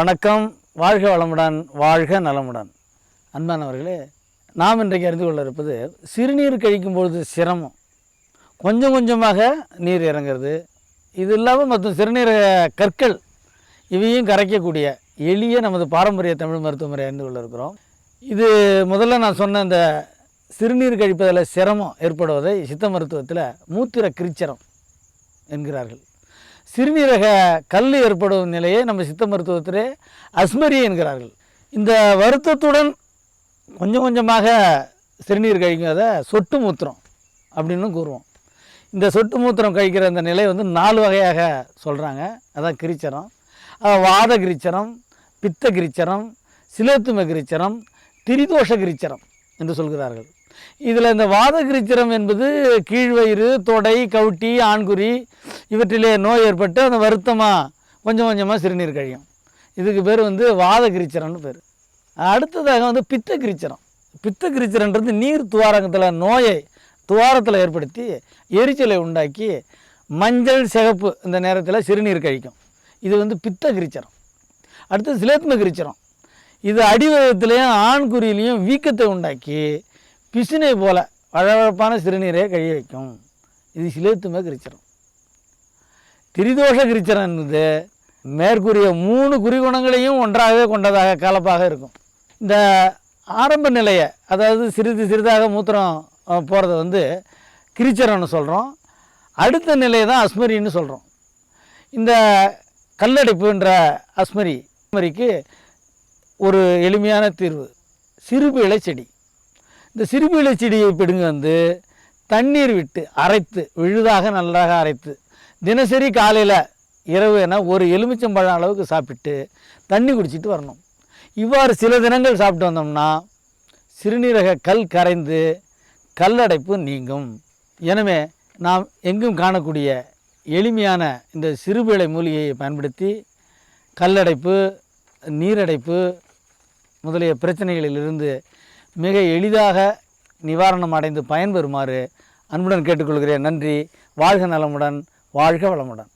வணக்கம். வாழ்க வளமுடன் வாழ்க நலமுடன். அன்பானவர்களே நாம் இன்றைக்கு அறிந்து கொள்ள இருப்பது சிறுநீர் கழிக்கும் பொழுது சிரமம். கொஞ்சம் கொஞ்சமாக நீர் இறங்குறது. இது இல்லாமல் மற்றும் சிறுநீர் கற்கள் இவையும் கரைக்கக்கூடிய எளிய நமது பாரம்பரிய தமிழ் மருத்துவமுறை அறிந்து கொள்ள இருக்கிறோம் இது முதல்ல நான் சொன்ன இந்த சிறுநீர் கழிப்பதில் சிரமம் ஏற்படுவதை சித்த மருத்துவத்தில் மூத்திர கிரிச்சரம் என்கிறார்கள். சிறுநீரக கல் ஏற்படும் நிலையை நம்ம சித்த மருத்துவத்திலே அஸ்மரி என்கிறார்கள். இந்த வருத்தத்துடன் கொஞ்சம் கொஞ்சமாக சிறுநீர் கழிக்கிறத சொட்டு மூத்திரம் அப்படின்னு கூறுவோம். இந்த சொட்டு மூத்திரம் கழிக்கிற இந்த நிலை வந்து நாலு வகையாக சொல்கிறாங்க அதான் கிரிச்சரம் வாத கிரிச்சரம் பித்த கிரிச்சரம் சிலோத்தும கிரிச்சரம் திரிதோஷ கிரிச்சரம் என்று சொல்கிறார்கள். இதில் இந்த வாதகிரிச்சிரம் என்பது கீழ்வயிறு தொடை கவுட்டி ஆண்குறி இவற்றிலே நோய் ஏற்பட்டு அந்த வருத்தமாக கொஞ்சம் கொஞ்சமாக சிறுநீர் கழியும். இதுக்கு பேர் வந்து வாதகிரிச்சரம்னு பேர். அடுத்ததாக வந்து பித்த கிரிச்சரம் பித்த கிரிச்சரன்றது நீர் துவாரகத்தில் நோயை துவாரத்தில் ஏற்படுத்தி எரிச்சலை உண்டாக்கி மஞ்சள் சிகப்பு இந்த நேரத்தில் சிறுநீர் கழிக்கும். இது வந்து பித்த கிரிச்சரம் அடுத்து சிலேத்ம கிரிச்சரம் இது அடிவயத்திலையும் ஆண்குறியிலையும் வீக்கத்தை உண்டாக்கி பிசினை போல வழவழப்பான சிறுநீரை கழிய வைக்கும். இது சிலேத்துமே கிரிச்சரம் திரிதோஷ கிரிச்சரம் என்பது மேற்கூறிய மூணு குறிகுணங்களையும் ஒன்றாகவே கொண்டதாக கலப்பாக இருக்கும். இந்த ஆரம்ப நிலையை அதாவது சிறிது சிறிதாக மூத்திரம் போகிறத வந்து கிரிச்சரம்னு சொல்கிறோம் அடுத்த நிலையை தான் அஸ்மரின்னு சொல்கிறோம் இந்த கல்லடைப்புன்ற அஸ்மரி அஸ்மரிக்கு ஒரு எளிமையான தீர்வு. சிறுபீளை செடி. இந்த சிறுபீளை செடியை பிடுங்க வந்து தண்ணீர் விட்டு அரைத்து விழுதாக நன்றாக அரைத்து தினசரி காலையில் இரவு என ஒரு எலுமிச்சம்பழம் அளவுக்கு சாப்பிட்டு தண்ணி குடிச்சிட்டு வரணும். இவ்வாறு சில தினங்கள் சாப்பிட்டு வந்தோம்னா சிறுநீரக கல் கரைந்து கல்லடைப்பு நீங்கும். எனவே நாம் எங்கும் காணக்கூடிய எளிமையான இந்த சிறுபீளை மூலிகையை பயன்படுத்தி கல்லடைப்பு நீரடைப்பு முதலிய பிரச்சனைகளிலிருந்து மிக எளிதாக நிவாரணம் அடைந்து பயன்பெறுமாறு அன்புடன் கேட்டுக்கொள்கிறேன். நன்றி. வாழ்க நலமுடன். வாழ்க வளமுடன்.